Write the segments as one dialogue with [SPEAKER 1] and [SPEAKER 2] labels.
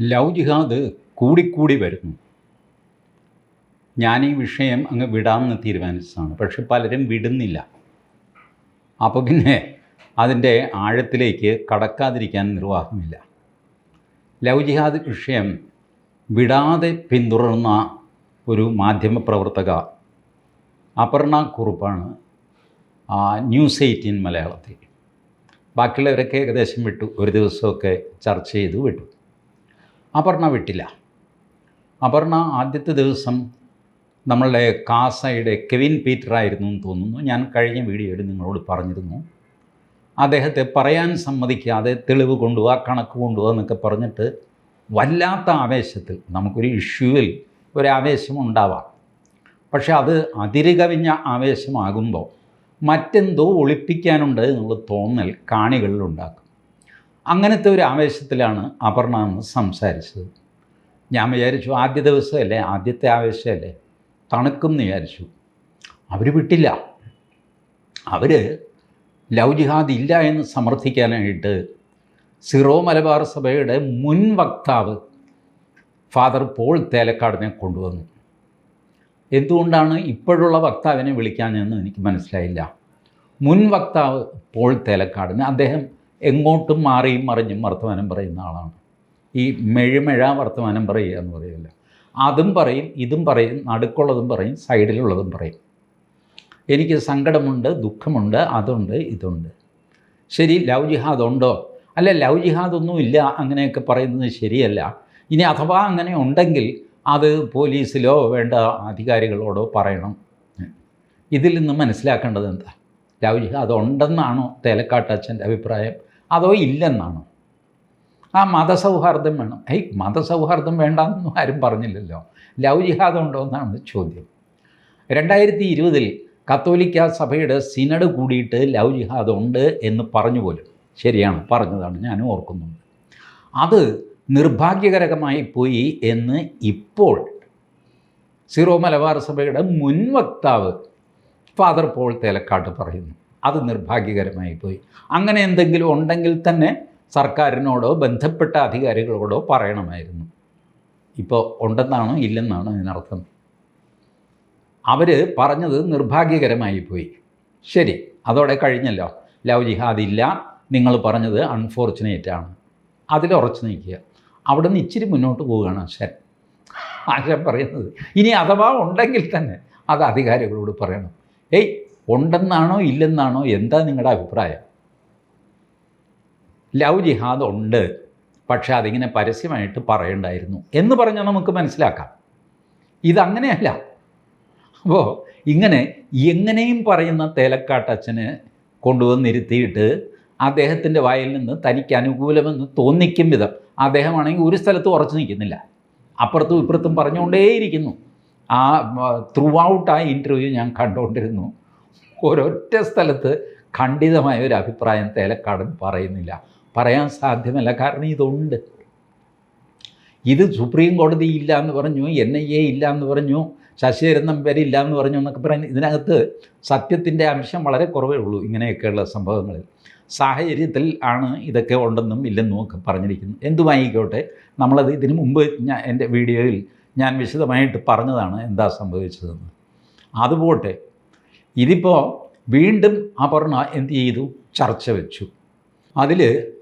[SPEAKER 1] Love ജിഹാദ് കൂടിക്കൂടി വരുന്നു. ഞാൻ ഈ വിഷയം അങ്ങ് വിടാമെന്ന് തീരുമാനിച്ചതാണ്. പക്ഷെ പലരും വിടുന്നില്ല. അപ്പോൾ പിന്നെ അതിന്റെ ആഴത്തിലേക്ക് കടക്കാതിരിക്കാൻ നിർവാഹമില്ല. ലവ് ജിഹാദ് വിഷയം വിടാതെ പിന്തുടർന്ന ഒരു മാധ്യമപ്രവർത്തക അപർണ കുറുപ്പാണ് ന്യൂസ് എയ്റ്റീൻ മലയാളത്തിൽ. ബാക്കിയുള്ളവരൊക്കെ ഏകദേശം വിട്ടു. ഒരു ദിവസമൊക്കെ ചർച്ച ചെയ്തു വിട്ടു. അപർണ വിട്ടില്ല. അപർണ ആദ്യത്തെ ദിവസം നമ്മളുടെ കാസയുടെ കെവിൻ പീറ്റർ ആയിരുന്നു എന്ന് തോന്നുന്നു. ഞാൻ കഴിഞ്ഞ വീഡിയോയിൽ നിങ്ങളോട് പറഞ്ഞിരുന്നു. അദ്ദേഹത്തെ പറയാൻ സമ്മതിക്കാതെ തെളിവ് കൊണ്ടുപോവാ കണക്ക് കൊണ്ടുപോവാ എന്നൊക്കെ പറഞ്ഞിട്ട് വല്ലാത്ത ആവേശത്തിൽ നമുക്കൊരു ഇഷ്യൂവിൽ ഒരു ആവേശം ഉണ്ടാവാം പക്ഷെ അത് അതിരുകവിഞ്ഞ ആവേശമാകുമ്പോൾ മറ്റെന്തോ ഒളിപ്പിക്കാനുണ്ട് എന്നുള്ള തോന്നൽ കാണികളിലുണ്ടാക്കും. അങ്ങനത്തെ ഒരു ആവേശത്തിലാണ് അപർണ എന്ന് സംസാരിച്ചത്. ഞാൻ വിചാരിച്ചു ആദ്യ ദിവസമല്ലേ ആദ്യത്തെ ആവേശമല്ലേ? തണുക്കും എന്ന് വിചാരിച്ചു. അവർ വിട്ടില്ല. അവർ ലവ് ജിഹാദ് ഇല്ല എന്ന് സമർത്ഥിക്കാനായിട്ട് സിറോ മലബാർ സഭയുടെ മുൻ വക്താവ് ഫാദർ പോൾ തേലക്കാടിനെ കൊണ്ടുവന്നു. എന്തുകൊണ്ടാണ് ഇപ്പോഴുള്ള വക്താവിനെ എന്ന് എനിക്ക് മനസ്സിലായില്ല. മുൻ വക്താവ് പോൾ തേലക്കാടിന് അദ്ദേഹം എങ്ങോട്ടും മാറിയും മറിഞ്ഞും വർത്തമാനം പറയുന്ന ആളാണ്. ഈ മെഴുമെഴ വർത്തമാനം പറയുക എന്ന് പറയില്ല അതും പറയും ഇതും പറയും നടുക്കുള്ളതും പറയും സൈഡിലുള്ളതും പറയും. എനിക്ക് സങ്കടമുണ്ട് ദുഃഖമുണ്ട് അതുണ്ട് ഇതുണ്ട്. ശരി ലവ് ജിഹാദ് ഉണ്ടോ? അല്ല ലവ് ജിഹാദ് ഒന്നും ഇല്ല അങ്ങനെയൊക്കെ പറയുന്നത് ശരിയല്ല. ഇനി അഥവാ അങ്ങനെ ഉണ്ടെങ്കിൽ അത് പോലീസിലോ വേണ്ട അധികാരികളോടോ പറയണം. ഇതിൽ നിന്ന് മനസ്സിലാക്കേണ്ടത് എന്താ? ലവ് ജിഹാദ് ഉണ്ടെന്നാണോ തേലക്കാട്ടച്ഛന്റെ അഭിപ്രായം? അതോ ഇല്ലെന്നാണ്. ആ മതസൗഹാർദ്ദം വേണം. ഏയ് മതസൗഹാർദ്ദം വേണ്ടെന്നൊന്നും ആരും പറഞ്ഞില്ലല്ലോ. ലവ് ജിഹാദ് ഉണ്ടോ എന്നാണ് ചോദ്യം. രണ്ടായിരത്തി ഇരുപതിൽ കത്തോലിക്ക സഭയുടെ സിനഡ് കൂടിയിട്ട് ലവ് ജിഹാദ് ഉണ്ട് എന്ന് പറഞ്ഞു പോലും. ശരിയാണ് പറഞ്ഞതാണ് ഞാനും ഓർക്കുന്നുണ്ട്. അത് നിർഭാഗ്യകരമായി പോയി എന്ന് ഇപ്പോൾ സീറോ മലബാർ സഭയുടെ മുൻ വക്താവ് ഫാദർ പോൾ തേലക്കാട്ട് പറയുന്നു. അത് നിർഭാഗ്യകരമായി പോയി. അങ്ങനെ എന്തെങ്കിലും ഉണ്ടെങ്കിൽ തന്നെ സർക്കാരിനോടോ ബന്ധപ്പെട്ട അധികാരികളോടോ പറയണമായിരുന്നു. ഇപ്പോൾ ഉണ്ടെന്നാണോ ഇല്ലെന്നാണോ ഇതിനർത്ഥം? അവർ പറഞ്ഞത് നിർഭാഗ്യകരമായി പോയി. ശരി അതോടെ കഴിഞ്ഞല്ലോ. ലവ് ജിഹാദ് ഇല്ല നിങ്ങൾ പറഞ്ഞത് അൺഫോർച്ചുനേറ്റ് ആണ്. അതിൽ ഉറച്ചു നിൽക്കുക. അവിടെ നിന്ന് ഇച്ചിരി മുന്നോട്ട് പോവുകയാണ് ആശാൻ ആശാൻ പറയുന്നത് ഇനി അഥവാ ഉണ്ടെങ്കിൽ തന്നെ അത് അധികാരികളോട് പറയണം. ഏയ് ഉണ്ടെന്നാണോ ഇല്ലെന്നാണോ എന്താ നിങ്ങളുടെ അഭിപ്രായം? ലവ് ജിഹാദ് ഉണ്ട് പക്ഷേ അതിങ്ങനെ പരസ്യമായിട്ട് പറയണ്ടായിരുന്നു എന്ന് പറഞ്ഞാൽ നമുക്ക് മനസ്സിലാക്കാം. ഇതങ്ങനെയല്ല. അപ്പോൾ ഇങ്ങനെ എങ്ങനെയും പറയുന്ന തേലക്കാട്ടച്ഛന് കൊണ്ടുവന്നിരുത്തിയിട്ട് അദ്ദേഹത്തിന്റെ വായിൽ നിന്ന് തനിക്ക് അനുകൂലമെന്ന് തോന്നിക്കും വിധം. അദ്ദേഹമാണെങ്കിൽ ഒരു സ്ഥലത്ത് ഉറച്ചു നിൽക്കുന്നില്ല. അപ്പുറത്തും ഇപ്പുറത്തും പറഞ്ഞുകൊണ്ടേയിരിക്കുന്നു. ആ ത്രൂ ഔട്ട് ആ ഇന്റർവ്യൂ ഞാൻ കണ്ടുകൊണ്ടിരുന്നു. ഒരൊറ്റ സ്ഥലത്ത് ഖണ്ഡിതമായ ഒരു അഭിപ്രായം തേലക്കാടൻ പറയുന്നില്ല. പറയാൻ സാധ്യമല്ല. കാരണം ഇതുണ്ട്. ഇത് സുപ്രീം കോടതി ഇല്ല എന്ന് പറഞ്ഞു എൻ ഐ എ ഇല്ല എന്ന് പറഞ്ഞു ശശിധരൻ നമ്പര് ഇല്ല എന്ന് പറഞ്ഞു എന്നൊക്കെ പറയുന്നത് ഇതിനകത്ത് സത്യത്തിന്റെ അംശം വളരെ കുറവേ ഉള്ളൂ ഇങ്ങനെയൊക്കെയുള്ള സംഭവങ്ങളിൽ. സാഹചര്യത്തിൽ ആണ് ഇതൊക്കെ ഉണ്ടെന്നും ഇല്ലെന്നും ഒക്കെ പറഞ്ഞിരിക്കുന്നു എന്തുമായിക്കോട്ടെ നമ്മളത് ഇതിനു മുമ്പ് ഞാൻ എന്റെ വീഡിയോയിൽ ഞാൻ വിശദമായിട്ട് പറഞ്ഞതാണ് എന്താ സംഭവിച്ചതെന്ന്. അതുപോട്ടെ ഇതിപ്പോൾ വീണ്ടും അപർണ എന്ത് ചെയ്തു? ചർച്ച വെച്ചു. അതിൽ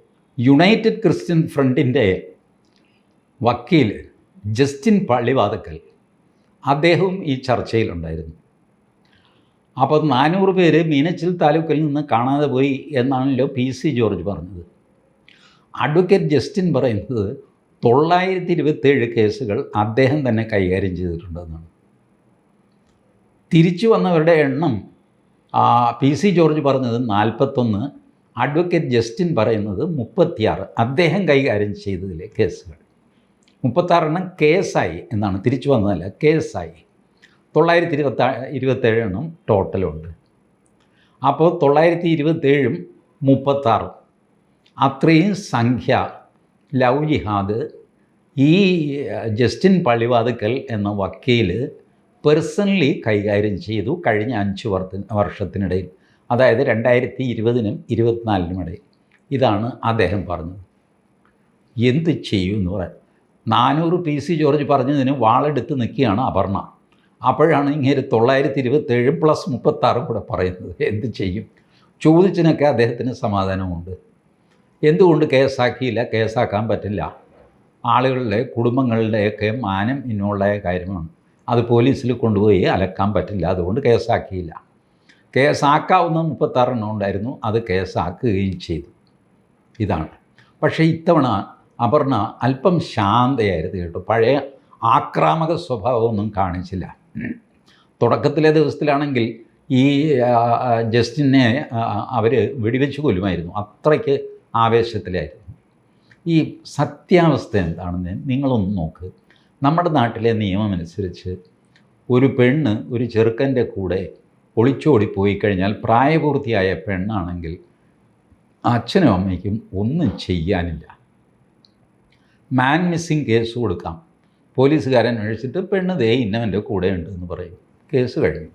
[SPEAKER 1] യുണൈറ്റഡ് ക്രിസ്ത്യൻ ഫ്രണ്ടിന്റെ വക്കീൽ ജസ്റ്റിൻ പള്ളിവാതക്കൽ അദ്ദേഹവും ഈ ചർച്ചയിലുണ്ടായിരുന്നു അപ്പോൾ നാനൂറ് പേര് മീനച്ചിൽ താലൂക്കിൽ നിന്ന് കാണാതെ പോയി എന്നാണല്ലോ പി സി ജോർജ് പറഞ്ഞത്. അഡ്വക്കേറ്റ് ജസ്റ്റിൻ പറയുന്നത് തൊള്ളായിരത്തി ഇരുപത്തേഴ് കേസുകൾ അദ്ദേഹം തന്നെ കൈകാര്യം ചെയ്തിട്ടുണ്ടെന്നാണ്. തിരിച്ചു വന്നവരുടെ എണ്ണം പി സി ജോർജ് പറഞ്ഞത് നാൽപ്പത്തൊന്ന് അഡ്വക്കേറ്റ് ജസ്റ്റിൻ പറയുന്നത് മുപ്പത്തിയാറ്. അദ്ദേഹം കൈകാര്യം ചെയ്തതിലെ കേസുകൾ. മുപ്പത്താറെണ്ണം കേസായി എന്നാണ് തിരിച്ചു വന്നതല്ല കേസായി. തൊള്ളായിരത്തി ഇരുപത്തി ഇരുപത്തേഴ് എണ്ണം ടോട്ടലുണ്ട്. അപ്പോൾ തൊള്ളായിരത്തി ഇരുപത്തേഴും മുപ്പത്താറും. അത്രയും സംഖ്യ ലവ് ജിഹാദ് ഈ ജസ്റ്റിൻ പള്ളിവാതുക്കൽ എന്ന വക്കീൽ പേഴ്സണലി കൈകാര്യം ചെയ്തു കഴിഞ്ഞ അഞ്ച് വർഷ വർഷത്തിനിടയിൽ. അതായത് രണ്ടായിരത്തി ഇരുപതിനും ഇരുപത്തിനാലിനും ഇടയിൽ. ഇതാണ് അദ്ദേഹം പറഞ്ഞത്. എന്ത് ചെയ്യും എന്ന് പറയാൻ. നാനൂറ് പി സി ജോർജ് പറഞ്ഞതിന് വാളെടുത്ത് നിൽക്കുകയാണ് അപർണ. അപ്പോഴാണ് ഇങ്ങനെ തൊള്ളായിരത്തി ഇരുപത്തേഴ് പ്ലസ് മുപ്പത്താറും കൂടെ പറയുന്നത്. എന്ത് ചെയ്യും? ചോദിച്ചതിനൊക്കെ അദ്ദേഹത്തിന് സമാധാനമുണ്ട്. എന്തുകൊണ്ട് കേസാക്കിയില്ല? കേസാക്കാൻ പറ്റില്ല. ആളുകളുടെ കുടുംബങ്ങളുടെയൊക്കെ മാനം ഇന്നുള്ള കാര്യമാണ്. അത് പോലീസിൽ കൊണ്ടുപോയി അലക്കാൻ പറ്റില്ല. അതുകൊണ്ട് കേസാക്കിയില്ല. കേസാക്കാവുന്ന മുപ്പത്താറെണ്ണം ഉണ്ടായിരുന്നു. അത് കേസാക്കുകയും ചെയ്തു. ഇതാണ്. പക്ഷേ ഇത്തവണ അപർണ അല്പം ശാന്തയായിരുന്നു കേട്ടോ. പഴയ ആക്രാമക സ്വഭാവമൊന്നും കാണിച്ചില്ല. തുടക്കത്തിലെ ദിവസത്തിലാണെങ്കിൽ ഈ ജസ്റ്റിനെ അവർ വെടിവെച്ച് കൊല്ലുമായിരുന്നു. അത്രയ്ക്ക് ആവേശത്തിലായിരുന്നു. ഈ സത്യാവസ്ഥ എന്താണെന്ന് നിങ്ങളൊന്ന് നോക്ക്. നമ്മുടെ നാട്ടിലെ നിയമമനുസരിച്ച് ഒരു പെണ്ണ് ഒരു ചെറുക്കന്റെ കൂടെ ഒളിച്ചോടി പോയി കഴിഞ്ഞാൽ പ്രായപൂർത്തിയായ പെണ്ണാണെങ്കിൽ അച്ഛനും അമ്മയ്ക്കും ഒന്നും ചെയ്യാനില്ല. മാൻ മിസ്സിങ് കേസ് കൊടുക്കാം. പോലീസുകാരൻ അന്വേഷിച്ചിട്ട് പെണ്ണ് ദേ ഇന്നവന്റെ കൂടെ ഉണ്ട് എന്ന് പറയും. കേസ് കഴിഞ്ഞു.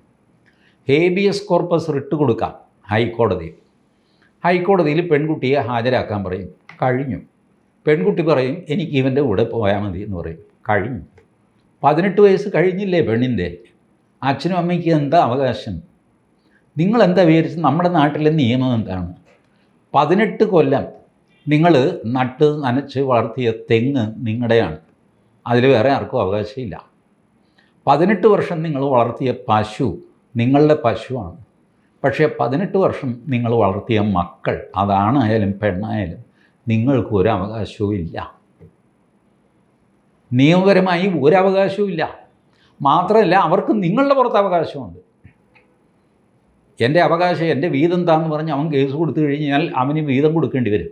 [SPEAKER 1] ഹേബിയസ് കോർപ്പസ് റിട്ട് കൊടുക്കാം ഹൈക്കോടതിയിൽ ഹൈക്കോടതിയിൽ പെൺകുട്ടിയെ ഹാജരാക്കാൻ പറയും. കഴിഞ്ഞു. പെൺകുട്ടി പറയും എനിക്ക് ഇവന്റെ കൂടെ പോയാൽ മതി എന്ന് പറയും. കഴിഞ്ഞു. പതിനെട്ട് വയസ്സ് കഴിഞ്ഞില്ലേ പെണ്ണിന്റെ? അച്ഛനും അമ്മയ്ക്ക് എന്താ അവകാശം? നിങ്ങളെന്താ വിചാരിച്ച് നമ്മുടെ നാട്ടിലെ നിയമം എന്താണ്? പതിനെട്ട് കൊല്ലം നിങ്ങൾ നട്ട് നനച്ച് വളർത്തിയ തെങ്ങ് നിങ്ങളുടെയാണ്. അതിൽ വേറെ ആർക്കും അവകാശമില്ല. പതിനെട്ട് വർഷം നിങ്ങൾ വളർത്തിയ പശു നിങ്ങളുടെ പശുവാണ്. പക്ഷേ പതിനെട്ട് വർഷം നിങ്ങൾ വളർത്തിയ മക്കൾ അതാണായാലും പെണ്ണായാലും നിങ്ങൾക്ക് ഒരു അവകാശവും ഇല്ല നിയമപരമായി ഒരവകാശവും ഇല്ല. മാത്രമല്ല അവർക്ക് നിങ്ങളുടെ പുറത്ത് അവകാശമുണ്ട്. എന്റെ അവകാശം എന്റെ വീതം എന്താന്ന് പറഞ്ഞ് അവൻ കേസ് കൊടുത്തു കഴിഞ്ഞാൽ അവന് വീതം കൊടുക്കേണ്ടി വരും.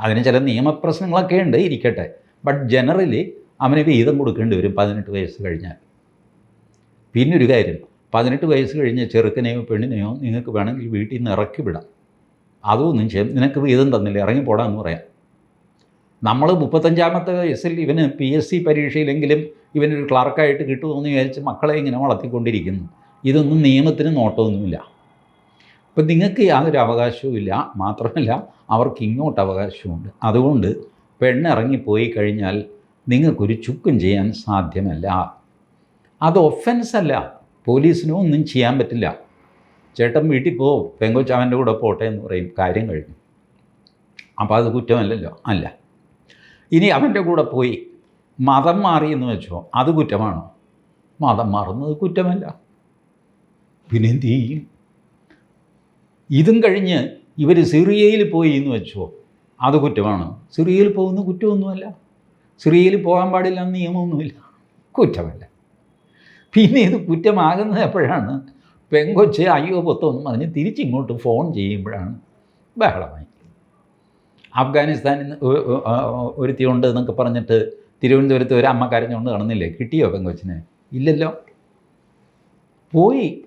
[SPEAKER 1] അതിന് ചില നിയമപ്രശ്നങ്ങളൊക്കെ ഉണ്ട് ഇരിക്കട്ടെ. ബട്ട് ജനറലി അവന് വീതം കൊടുക്കേണ്ടി വരും പതിനെട്ട് വയസ്സ് കഴിഞ്ഞാൽ. പിന്നൊരു കാര്യം പതിനെട്ട് വയസ്സ് കഴിഞ്ഞ ചെറുക്കനെയോ പെണ്ണിനെയോ നിങ്ങൾക്ക് വേണമെങ്കിൽ വീട്ടിൽ നിന്ന് ഇറക്കി വിടാം. അതൊന്നും ചെയ്യും നിനക്ക് വീതം തന്നില്ല? ഇറങ്ങി പോടാമെന്ന് പറയാം. നമ്മൾ മുപ്പത്തഞ്ചാമത്തെ വയസ്സിൽ ഇവന് പി എസ് സി പരീക്ഷയിലെങ്കിലും ഇവനൊരു ക്ലർക്കായിട്ട് കിട്ടുമെന്ന് വിചാരിച്ച് മക്കളെ ഇങ്ങനെ വളർത്തിക്കൊണ്ടിരിക്കുന്നു. ഇതൊന്നും നിയമത്തിന് നോട്ടമൊന്നുമില്ല. അപ്പം നിങ്ങൾക്ക് യാതൊരു അവകാശവും ഇല്ല. മാത്രമല്ല അവർക്ക് ഇങ്ങോട്ട് അവകാശമുണ്ട്. അതുകൊണ്ട് പെണ്ണിറങ്ങിപ്പോയി കഴിഞ്ഞാൽ നിങ്ങൾക്കൊരു ചുക്കും ചെയ്യാൻ സാധ്യമല്ല. അത് ഒഫൻസ് അല്ല. പോലീസിനും ഒന്നും ചെയ്യാൻ പറ്റില്ല. ചേട്ടൻ വീട്ടിൽ പോ പെങ്കോച്ചാവന്റെ കൂടെ പോട്ടെ എന്ന് പറയും. കാര്യം കഴിഞ്ഞു. അപ്പോൾ അത് കുറ്റമല്ലല്ലോ? അല്ല. ഇനി അവന്റെ കൂടെ പോയി മതം മാറി എന്ന് വെച്ചോ അത് കുറ്റമാണോ? മതം മാറുന്നത് കുറ്റമല്ല. പിന്നെ എന്ത് ചെയ്യും ഇതും കഴിഞ്ഞ് ഇവർ സിറിയയിൽ പോയി എന്ന് വെച്ചോ അത് കുറ്റമാണ്? സിറിയയിൽ പോകുന്ന കുറ്റമൊന്നുമല്ല. സിറിയയിൽ പോകാൻ പാടില്ല എന്ന് നിയമമൊന്നുമില്ല. കുറ്റമല്ല. പിന്നെ ഇത് കുറ്റമാകുന്നത് എപ്പോഴാണ്? പെങ്കൊച്ച് അയ്യോ പൊത്തൊന്നും പറഞ്ഞ് തിരിച്ചിങ്ങോട്ട് ഫോൺ ചെയ്യുമ്പോഴാണ് ബഹളമായി. അഫ്ഗാനിസ്ഥാനിൽ നിന്ന് ഒ- ഒ- ഉണ്ട് എന്നൊക്കെ പറഞ്ഞിട്ട് തിരുവനന്തപുരത്ത് ഒരു അമ്മ കരഞ്ഞുകൊണ്ട് കാണുന്നില്ലേ കിട്ടിയോ പെങ്കൊച്ചിനെ? ഇല്ലല്ലോ. പോയി.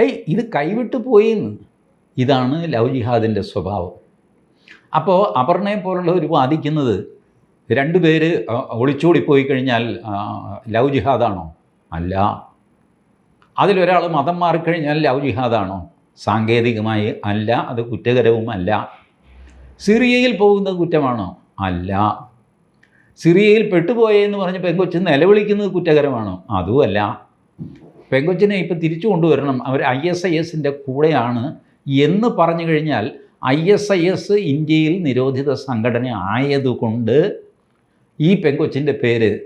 [SPEAKER 1] ഏയ് ഇത് കൈവിട്ട് പോയി എന്ന് ഇതാണ് ലവ് ജിഹാദിന്റെ സ്വഭാവം. അപ്പോൾ അപർണയെ പോലുള്ളവർ വാദിക്കുന്നത് രണ്ടുപേര് ഒളിച്ചോടി പോയി കഴിഞ്ഞാൽ ലവ് ജിഹാദാണോ? അല്ല. അതിലൊരാൾ മതം മാറിക്കഴിഞ്ഞാൽ ലവ് ജിഹാദാണോ? സാങ്കേതികമായി അല്ല അത് കുറ്റകരവുമല്ല. സിറിയയിൽ പോകുന്നത് കുറ്റമാണോ? അല്ല. സിറിയയിൽ പെട്ടുപോയെന്ന് പറഞ്ഞ് പെങ്കൊച്ച് നിലവിളിക്കുന്നത് കുറ്റകരമാണോ? അതുമല്ല. പെങ്കൊച്ചിനെ ഇപ്പം തിരിച്ചു കൊണ്ടുവരണം. അവർ ഐ എസ് ഐ എസിന്റെ കൂടെയാണ് എന്ന് പറഞ്ഞു കഴിഞ്ഞാൽ ഐ എസ് ഐ എസ് ഇന്ത്യയിൽ നിരോധിത സംഘടന ആയതുകൊണ്ട് ഈ പെങ്കൊച്ചിന്റെ പേര്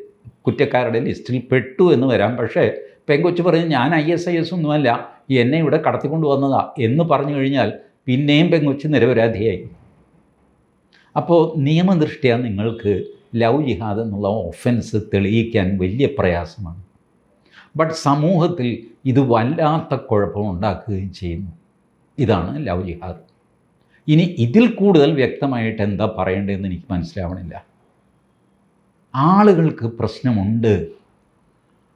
[SPEAKER 1] കുറ്റക്കാരുടെ ലിസ്റ്റിൽ പെട്ടു എന്ന് വരാം. പക്ഷേ പെങ്കൊച്ച് പറഞ്ഞ് ഞാൻ ഐ എസ് ഐ എസ് ഒന്നുമല്ല. എന്നെ ഇവിടെ കടത്തിക്കൊണ്ട് വന്നതാ എന്ന് പറഞ്ഞു കഴിഞ്ഞാൽ പിന്നെയും പെങ്കൊച്ച് നിരപരാധിയായി. അപ്പോൾ നിയമദൃഷ്ടിയ നിങ്ങൾക്ക് ലവ് ജിഹാദ് എന്നുള്ള ഓഫൻസ് തെളിയിക്കാൻ വലിയ പ്രയാസമാണ്. ബട്ട് സമൂഹത്തിൽ ഇത് വല്ലാത്ത കുഴപ്പം കുഴപ്പമുണ്ടാക്കുകയും ചെയ്യുന്നു. ഇതാണ് ലവ് ജിഹാദ്. ഇനി ഇതിൽ കൂടുതൽ വ്യക്തമായിട്ട് എന്താ പറയേണ്ടതെന്ന് എനിക്ക് മനസ്സിലാവണില്ല. ആളുകൾക്ക് പ്രശ്നമുണ്ട്.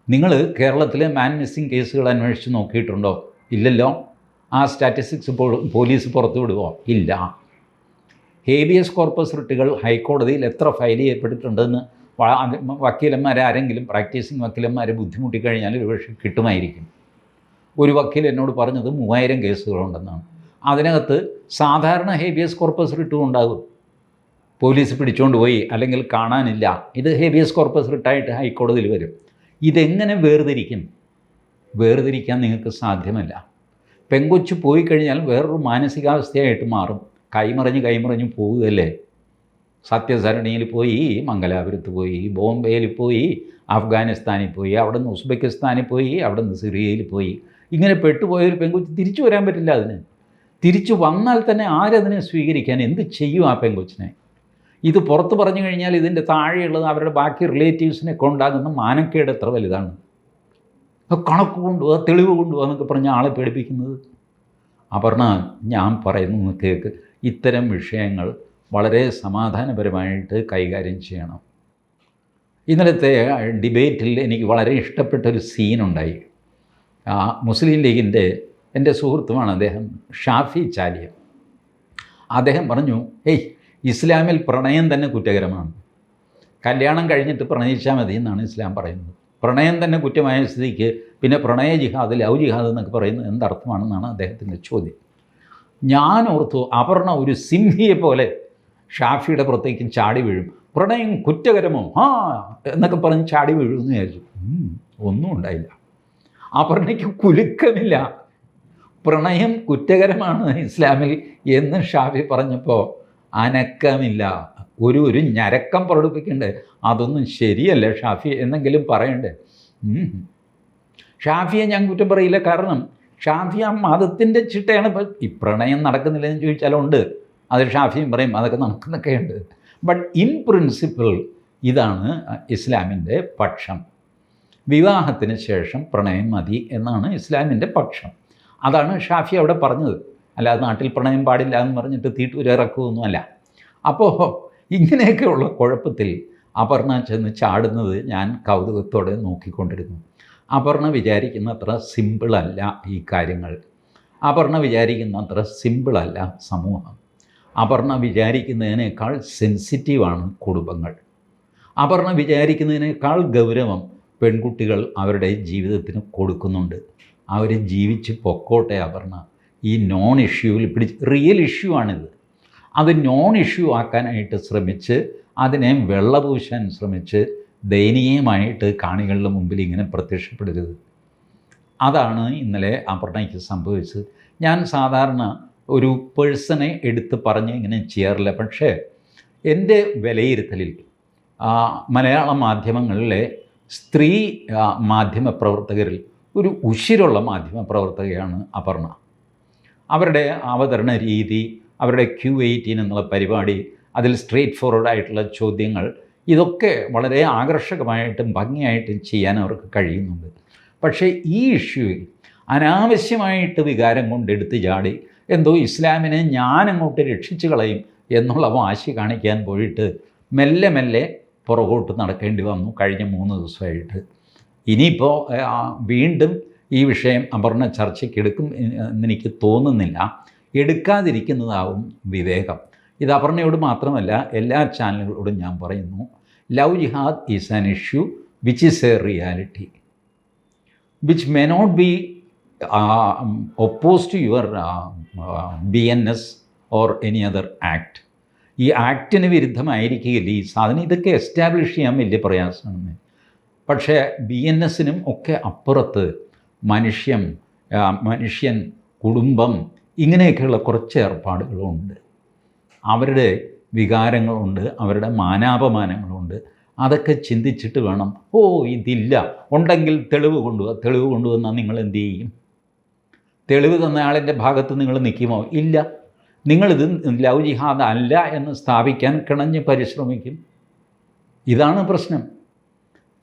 [SPEAKER 1] നിങ്ങൾ കേരളത്തിലെ മാൻ മിസ്സിംഗ് കേസുകൾ അന്വേഷിച്ച് നോക്കിയിട്ടുണ്ടോ? ഇല്ലല്ലോ. ആ സ്റ്റാറ്റിസ്റ്റിക്സ് പോലീസ് പുറത്തു വിടുമോ ഇല്ല. ഹേബിയസ് കോർപ്പസ് റിട്ടുകൾ ഹൈക്കോടതിയിൽ എത്ര ഫയൽ ചെയ്യപ്പെട്ടിട്ടുണ്ടെന്ന് വക്കീലന്മാരെ ആരെങ്കിലും പ്രാക്ടീസിങ് വക്കീലന്മാരെ ബുദ്ധിമുട്ടി കഴിഞ്ഞാൽ ഒരു പക്ഷേ കിട്ടുമായിരിക്കും. ഒരു വക്കീൽ എന്നോട് പറഞ്ഞത് മൂവായിരം കേസുകളുണ്ടെന്നാണ്. അതിനകത്ത് സാധാരണ ഹേബിയസ് കോർപ്പസ് റിട്ടും ഉണ്ടാകും. പോലീസ് പിടിച്ചുകൊണ്ട് പോയി അല്ലെങ്കിൽ കാണാനില്ല. ഇത് ഹേബിയസ് കോർപ്പസ് റിട്ടായിട്ട് ഹൈക്കോടതിയിൽ വരും. ഇതെങ്ങനെ വേർതിരിക്കും? വേർതിരിക്കാൻ നിങ്ങൾക്ക് സാധ്യമല്ല. പെങ്കൊച്ചു പോയി കഴിഞ്ഞാൽ വേറൊരു മാനസികാവസ്ഥയായിട്ട് മാറും. കൈമറിഞ്ഞ് കൈമറിഞ്ഞ് പോവുകയല്ലേ? സത്യസരണിയിൽ പോയി മംഗലാപുരത്ത് പോയി ബോംബെയിൽ പോയി അഫ്ഗാനിസ്ഥാനിൽ പോയി അവിടെ നിന്ന് ഉസ്ബെക്കിസ്ഥാനിൽ പോയി അവിടെ നിന്ന് സിറിയയിൽ പോയി. ഇങ്ങനെ പെട്ടുപോയ ഒരു പെങ്കൊച്ച് തിരിച്ചു വരാൻ പറ്റില്ല അതിന്. തിരിച്ചു വന്നാൽ തന്നെ ആരതിനെ സ്വീകരിക്കാൻ എന്ത് ചെയ്യും ആ പെങ്കൊച്ചിനെ? ഇത് പുറത്ത് പറഞ്ഞു കഴിഞ്ഞാൽ ഇതിന്റെ താഴെയുള്ളത് അവരുടെ ബാക്കി റിലേറ്റീവ്സിനെ കൊണ്ടാകുന്ന മാനക്കേട് എത്ര വലുതാണ്? കണക്ക് കൊണ്ടുപോകുക തെളിവ് കൊണ്ടുപോകുക എന്നൊക്കെ പറഞ്ഞ ആളെ പേടിപ്പിക്കുന്നത്. അപർണ ഞാൻ പറയുന്നു കേൾക്ക് ഇത്തരം വിഷയങ്ങൾ വളരെ സമാധാനപരമായിട്ട് കൈകാര്യം ചെയ്യണം. ഇന്നലത്തെ ഡിബേറ്റിൽ എനിക്ക് വളരെ ഇഷ്ടപ്പെട്ട ഒരു സീനുണ്ടായി മുസ്ലിം ലീഗിന്റെ എന്റെ സുഹൃത്തുമാണ് അദ്ദേഹം ഷാഫി ചാലിയ അദ്ദേഹം പറഞ്ഞു ഏയ് ഇസ്ലാമിൽ പ്രണയം തന്നെ കുറ്റകരമാണ്. കല്യാണം കഴിഞ്ഞിട്ട് പ്രണയിച്ചാൽ മതി എന്നാണ് ഇസ്ലാം പറയുന്നത്. പ്രണയം തന്നെ കുറ്റമായ സ്ഥിതിക്ക് പിന്നെ പ്രണയ ജിഹാദ് ലവ് ജിഹാദ് എന്നൊക്കെ പറയുന്നത് എന്തർത്ഥമാണെന്നാണ് അദ്ദേഹത്തിന്റെ ചോദ്യം. ഞാൻ ഓർത്തു അപർണ ഒരു സിംഹിയെ പോലെ ഷാഫിയുടെ പുറത്തേക്ക് ചാടി വീഴും. പ്രണയം കുറ്റകരമോ? ആ എന്നൊക്കെ പറഞ്ഞ് ചാടി വീഴുമെന്ന് വിചാരിച്ചു. ഒന്നും ഉണ്ടായില്ല. അപർണയ്ക്ക് കുലുക്കമില്ല. പ്രണയം കുറ്റകരമാണ് ഇസ്ലാമിൽ എന്ന് ഷാഫി പറഞ്ഞപ്പോൾ അനക്കമില്ല. ഒരു ഒരു ഞരക്കം പ്രകടിപ്പിക്കണ്ടേ? അതൊന്നും ശരിയല്ല ഷാഫി? എന്നെങ്കിലും പറയണ്ടേ. ഷാഫിയെ ഞാൻ കുറ്റം പറയില്ല കാരണം ഷാഫി ആ മതത്തിന്റെ ചിട്ടയാണ്. ഇപ്പം ഈ പ്രണയം നടക്കുന്നില്ലെന്ന് ചോദിച്ചാലുണ്ട് അത് ഷാഫിയും പറയും അതൊക്കെ നടക്കുന്നൊക്കെ ഉണ്ട് ബട്ട് ഇൻ പ്രിൻസിപ്പിൾ ഇതാണ് ഇസ്ലാമിന്റെ പക്ഷം. വിവാഹത്തിന് ശേഷം പ്രണയം മതി എന്നാണ് ഇസ്ലാമിന്റെ പക്ഷം. അതാണ് ഷാഫി അവിടെ പറഞ്ഞത്. അല്ലാതെ നാട്ടിൽ പ്രണയം പാടില്ല എന്ന് പറഞ്ഞിട്ട് തീട്ടൂരിറക്കുമൊന്നുമല്ല അപ്പോൾ ഇങ്ങനെയൊക്കെയുള്ള കുഴപ്പത്തിൽ അപർണ ചെന്ന് ചാടുന്നത് ഞാൻ കൗതുകത്തോടെ നോക്കിക്കൊണ്ടിരുന്നു. അപർണ വിചാരിക്കുന്ന അത്ര സിമ്പിളല്ല ഈ കാര്യങ്ങൾ. അപർണ വിചാരിക്കുന്ന അത്ര സിമ്പിളല്ല സമൂഹം. അപർണ വിചാരിക്കുന്നതിനേക്കാൾ സെൻസിറ്റീവാണ് കുടുംബങ്ങൾ. അപർണ വിചാരിക്കുന്നതിനേക്കാൾ ഗൗരവം പെൺകുട്ടികൾ അവരുടെ ജീവിതത്തിന് കൊടുക്കുന്നുണ്ട്. അവർ ജീവിച്ച് പൊക്കോട്ടെ അപർണ. ഈ നോൺ ഇഷ്യൂവിൽ പിടിച്ച് റിയൽ ഇഷ്യൂ ആണിത് അത് നോൺ ഇഷ്യൂ ആക്കാനായിട്ട് ശ്രമിച്ച് അതിനെ വെള്ളപൂശാൻ ശ്രമിച്ച് ദയനീയമായിട്ട് കാണികളുടെ മുമ്പിൽ ഇങ്ങനെ പ്രത്യക്ഷപ്പെടരുത്. അതാണ് ഇന്നലെ അപർണയ്ക്ക് സംഭവിച്ചത്. ഞാൻ സാധാരണ ഒരു പേഴ്സണെ എടുത്ത് പറഞ്ഞ് ഇങ്ങനെ ചെയ്യാറില്ല. പക്ഷേ എന്റെ വിലയിരുത്തലിൽ മലയാള മാധ്യമങ്ങളിലെ സ്ത്രീ മാധ്യമ പ്രവർത്തകരിൽ ഒരു ഉശിരുള്ള മാധ്യമ പ്രവർത്തകയാണ് അപർണ. അവരുടെ അവതരണ രീതി അവരുടെ ക്യു എയ്റ്റീൻ എന്നുള്ള പരിപാടി അതിൽ സ്ട്രേറ്റ് ഫോർവേഡ് ആയിട്ടുള്ള ചോദ്യങ്ങൾ ഇതൊക്കെ വളരെ ആകർഷകമായിട്ടും ഭംഗിയായിട്ടും ചെയ്യാൻ അവർക്ക് കഴിയുന്നുണ്ട്. പക്ഷേ ഈ ഇഷ്യൂവിൽ അനാവശ്യമായിട്ട് വികാരം കൊണ്ടെടുത്ത് ചാടി എന്തോ ഇസ്ലാമിനെ ഞാൻ അങ്ങോട്ട് രക്ഷിച്ചു കളയും എന്നുള്ള വാശി കാണിക്കാൻ പോയിട്ട് മെല്ലെ മെല്ലെ പുറകോട്ട് നടക്കേണ്ടി വന്നു കഴിഞ്ഞ മൂന്ന് ദിവസമായിട്ട്. ഇനിയിപ്പോൾ വീണ്ടും ഈ വിഷയം അപർണ ചർച്ചയ്ക്ക് എടുക്കും എന്നെനിക്ക് തോന്നുന്നില്ല. എടുക്കാതിരിക്കുന്നതാവും വിവേകം. ഇത് അപർണയോട് മാത്രമല്ല എല്ലാ ചാനലുകളോടും ഞാൻ പറയുന്നു love jihad is an issue which is a reality. Which may not be oppose to your B N S or any other act. ഈ ആക്ടിന് വിരുദ്ധമായിരിക്കുകയില്ല. ഈ സാധനം ഇതൊക്കെ എസ്റ്റാബ്ലിഷ് ചെയ്യാൻ വലിയ പ്രയാസമാണ്. പക്ഷേ ബി എൻ എസിനും ഒക്കെ അപ്പുറത്ത് മനുഷ്യൻ മനുഷ്യൻ കുടുംബം ഇങ്ങനെയൊക്കെയുള്ള കുറച്ച് ഏർപ്പാടുകളുണ്ട്. അവരുടെ വികാരങ്ങളുണ്ട് അവരുടെ മാനാപമാനങ്ങളുണ്ട്. അതൊക്കെ ചിന്തിച്ചിട്ട് വേണം ഓ ഇതില്ല. ഉണ്ടെങ്കിൽ തെളിവ് കൊണ്ടുപോകുക തെളിവ് കൊണ്ടുവന്നാൽ നിങ്ങൾ എന്ത് ചെയ്യും? തെളിവ് തന്നയാളിന്റെ ഭാഗത്ത് നിങ്ങൾ നിൽക്കുമോ? ഇല്ല. നിങ്ങളിത് ലവ് ജിഹാദ് അല്ല എന്ന് സ്ഥാപിക്കാൻ കിണഞ്ഞ് പരിശ്രമിക്കും. ഇതാണ് പ്രശ്നം.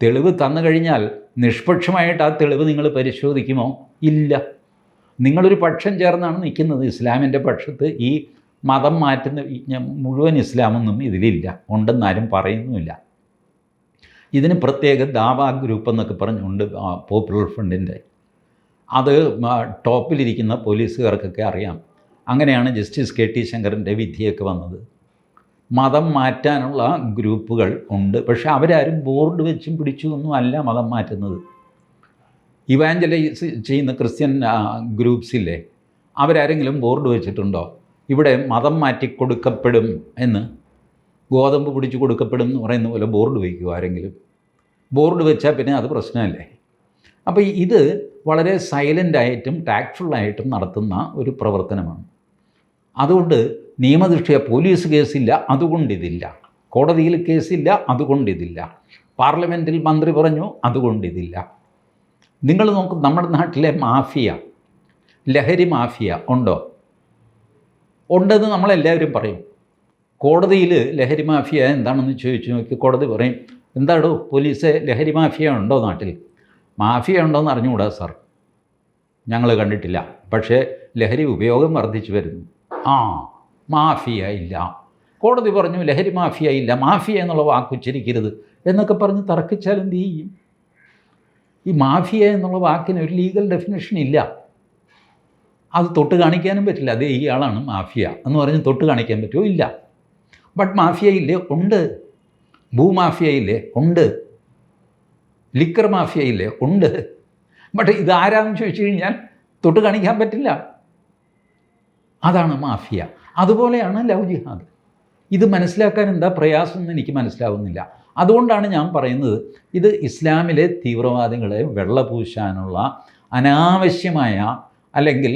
[SPEAKER 1] തെളിവ് തന്നു കഴിഞ്ഞാൽ നിഷ്പക്ഷമായിട്ട് ആ തെളിവ് നിങ്ങൾ പരിശോധിക്കുമോ? ഇല്ല. നിങ്ങളൊരു പക്ഷം ചേർന്നാണ് നിൽക്കുന്നത്. ഇസ്ലാമിന്റെ പക്ഷത്ത് ഈ മതം മാറ്റുന്ന മുഴുവൻ ഇസ്ലാമൊന്നും ഇതിലില്ല. ഉണ്ടെന്നാരും പറയുന്നുമില്ല. ഇതിന് പ്രത്യേക ദാവ ഗ്രൂപ്പ് എന്നൊക്കെ പറഞ്ഞുകൊണ്ട് പോപ്പുലർ ഫ്രണ്ടിന്റെ അത് ടോപ്പിലിരിക്കുന്ന പോലീസുകാർക്കൊക്കെ അറിയാം. അങ്ങനെയാണ് ജസ്റ്റിസ് കെ ടി ശങ്കറിന്റെ വിധിയൊക്കെ വന്നത്. മതം മാറ്റാനുള്ള ഗ്രൂപ്പുകൾ ഉണ്ട്. പക്ഷെ അവരാരും ബോർഡ് വെച്ചും പിടിച്ചും ഒന്നും അല്ല മതം മാറ്റുന്നത്. ഇവാഞ്ചലൈസ് ചെയ്യുന്ന ക്രിസ്ത്യൻ ഗ്രൂപ്പ്സില്ലേ അവരാരെങ്കിലും ബോർഡ് വെച്ചിട്ടുണ്ടോ? ഇവിടെ മതം മാറ്റി കൊടുക്കപ്പെടും എന്ന് ഗോതമ്പ് പിടിച്ച് കൊടുക്കപ്പെടും എന്ന് പറയുന്ന പോലെ ബോർഡ് വയ്ക്കുക ആരെങ്കിലും? ബോർഡ് വെച്ചാൽ പിന്നെ അത് പ്രശ്നമല്ലേ? അപ്പോൾ ഇത് വളരെ സൈലന്റായിട്ടും ടാക്ട്ഫുള്ളായിട്ടും നടത്തുന്ന ഒരു പ്രവർത്തനമാണ്. അതുകൊണ്ട് നിയമദൃഷ്ടിയ പോലീസ് കേസില്ല അതുകൊണ്ടിതില്ല കോടതിയിൽ കേസില്ല അതുകൊണ്ടിതില്ല പാർലമെന്റിൽ മന്ത്രി പറഞ്ഞു അതുകൊണ്ടിതില്ല നിങ്ങൾ നോക്കും നമ്മുടെ നാട്ടിലെ മാഫിയ ലഹരി മാഫിയ ഉണ്ടോ? ഉണ്ടെന്ന് നമ്മളെല്ലാവരും പറയും. കോടതിയിൽ ലഹരി മാഫിയ എന്താണെന്ന് ചോദിച്ചു നോക്കി കോടതി പറയും എന്താടോ പോലീസ് ലഹരി മാഫിയ ഉണ്ടോ നാട്ടിൽ? മാഫിയ ഉണ്ടോയെന്ന് അറിഞ്ഞുകൂടാ സാർ. ഞങ്ങൾ കണ്ടിട്ടില്ല പക്ഷേ ലഹരി ഉപയോഗം വർദ്ധിച്ചു വരുന്നു. ആ മാഫിയ ഇല്ല. കോടതി പറഞ്ഞു ലഹരി മാഫിയ ഇല്ല മാഫിയ എന്നുള്ള വാക്ക് ഉച്ചരിക്കരുത് എന്നൊക്കെ പറഞ്ഞ് തർക്കിച്ചാൽ എന്ത് ചെയ്യും? ഈ മാഫിയ എന്നുള്ള വാക്കിന് ഒരു ലീഗൽ ഡെഫിനേഷൻ ഇല്ല. അത് തൊട്ട് കാണിക്കാനും പറ്റില്ല. അതേ ഈ ആളാണ് മാഫിയ എന്ന് പറഞ്ഞ് തൊട്ട് കാണിക്കാൻ പറ്റുമോ? ഇല്ല. ബട്ട് മാഫിയ ഇല്ലേ? ഉണ്ട്. ഭൂമാഫിയയില്ലേ ഉണ്ട്. ലിക്കർ മാഫിയ ഇല്ലേ? ഉണ്ട്. ബട്ട് ഇതാരാന്ന് ചോദിച്ചു കഴിഞ്ഞാൽ തൊട്ട് കാണിക്കാൻ പറ്റില്ല. അതാണ് മാഫിയ. അതുപോലെയാണ് ലവ് ജിഹാദ്. ഇത് മനസ്സിലാക്കാൻ എന്താ പ്രയാസം എന്ന് എനിക്ക് മനസ്സിലാവുന്നില്ല. അതുകൊണ്ടാണ് ഞാൻ പറയുന്നത് ഇത് ഇസ്ലാമിലെ തീവ്രവാദികളെ വെള്ളപൂശാനുള്ള അനാവശ്യമായ അല്ലെങ്കിൽ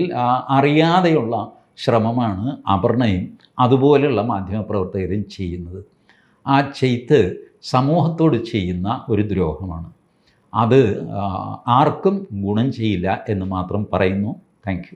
[SPEAKER 1] അറിയാതെയുള്ള ശ്രമമാണ് അപർണയും അതുപോലെയുള്ള മാധ്യമപ്രവർത്തകരും ചെയ്യുന്നത്. ആ ചെയ്ത്ത് സമൂഹത്തോട് ചെയ്യുന്ന ഒരു ദ്രോഹമാണ്. അത് ആർക്കും ഗുണം ചെയ്യില്ല എന്ന് മാത്രം പറയുന്നു. താങ്ക്